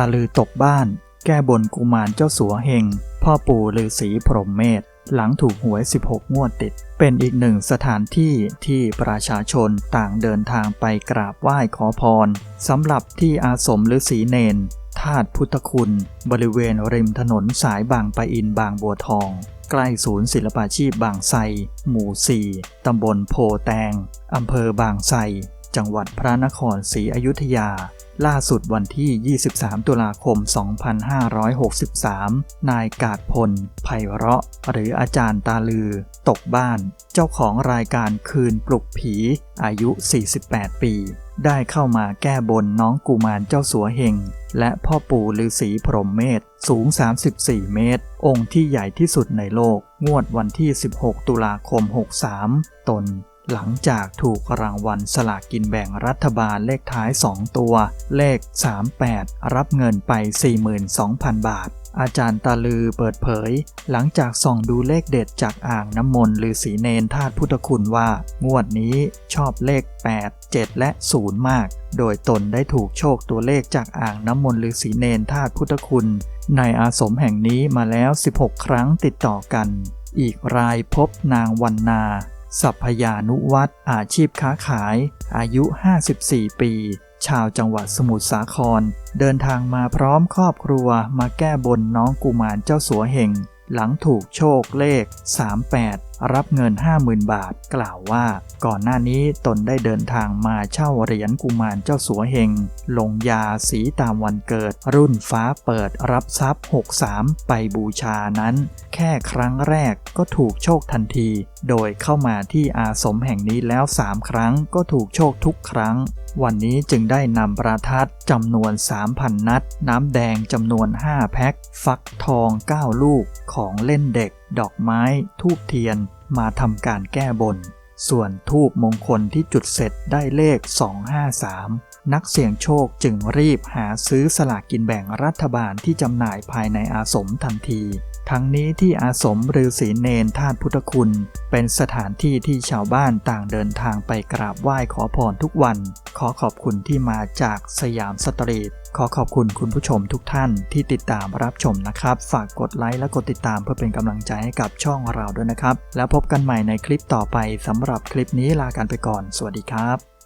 ตาลือตกบ้าน แก้บนกุมารเจ้าสัวเฮง พ่อปู่ฤาษีพรหมเมธหลังถูกหวย 16 งวดติด เป็นอีกหนึ่งสถานที่ที่ประชาชนต่างเดินทางไปกราบไหว้ขอพรสำหรับที่อาสมฤาษีเนนธาตุพุทธคุณ บริเวณริมถนนสายบางปะอินบางบัวทอง ใกล้ศูนย์ศิลปาชีพบางไทรหมู่ 4 ตำบลโพแตง อำเภอบางไทร จังหวัดพระนครศรีอยุธยา ล่าสุดวันที่ 23 ตุลาคม 2563 นายกาดพล ไพเราะ หรืออาจารย์ตาลือ ตกบ้าน เจ้าของรายการคืนปลุกผี อายุ 48 ปี ได้เข้ามาแก้บนน้องกุมารเจ้าสัวเฮงและพ่อปู่ฤาษีพรหมเมธสูง 34 เมตร องค์ที่ใหญ่ที่สุดในโลก งวดวันที่ 16 ตุลาคม 63 ตน หลังจากถูกรางวัลสลากกินแบ่งรัฐบาลเลขท้าย 2 ตัว เลข 38 รับเงินไป 42,000 บาท อาจารย์ตาลือเปิดเผย หลังจากส่องดูเลขเด็ดจากอ่างน้ำมนต์ฤาษีเนนธาตุพุทธคุณว่า งวดนี้ชอบเลข 8 7 และ 0 มาก โดยตนได้ถูกโชคตัวเลขจากอ่างน้ำมนต์ฤาษีเนนธาตุพุทธคุณ ในอาสมแห่งนี้มาแล้ว 16 ครั้งติดต่อกัน อีกรายพบนางวันนา สัพยานุวัตรอาชีพค้าขาย อายุ 54 ปี ชาวจังหวัดสมุทรสาคร เดินทางมาพร้อมครอบครัวมาแก้บนน้องกุมารเจ้าสัวเหงหลังถูกโชคเลข 38 รับเงิน 50,000 บาท กล่าวว่า ก่อนหน้านี้ตนได้เดินทางมาเช่าเหรียญกุมารเจ้าสัวเฮง ลงยาสีตามวันเกิด รุ่นฟ้าเปิดรับทรัพย์ 63 ไปบูชานั้น แค่ครั้งแรกก็ถูกโชคทันที โดยเข้ามาที่อาสมแห่งนี้แล้ว 3 ครั้งก็ถูกโชคทุกครั้งวันนี้จึงได้นำประทัดจำนวน 3,000 นัด น้ำแดงจำนวน 5 แพ็ค ฟักทอง 9 ลูกของเล่นเด็กดอกไม้ ทูบเทียนมาทำการแก้บน ส่วนทูบมงคลที่จุดเสร็จได้เลข 253 นักเสี่ยงโชคจึงรีบหาซื้อสลากกินแบ่งรัฐบาลที่จำหน่ายภายในอาสมทันที ทั้งนี้ที่อาสมฤาษีเนนธาตุพุทธคุณ เป็นสถานที่ที่ชาวบ้านต่างเดินทางไปกราบไหว้ขอพรทุกวัน ขอขอบคุณที่มาจากสยามสตรีท ขอขอบคุณคุณผู้ชมทุกท่านที่ติดตามรับชมนะครับ ฝากกดไลค์และกดติดตามเพื่อเป็นกำลังใจให้กับช่องเราด้วยนะครับ แล้วพบกันใหม่ในคลิปต่อไปสำหรับคลิปนี้ลากันไปก่อน สวัสดีครับ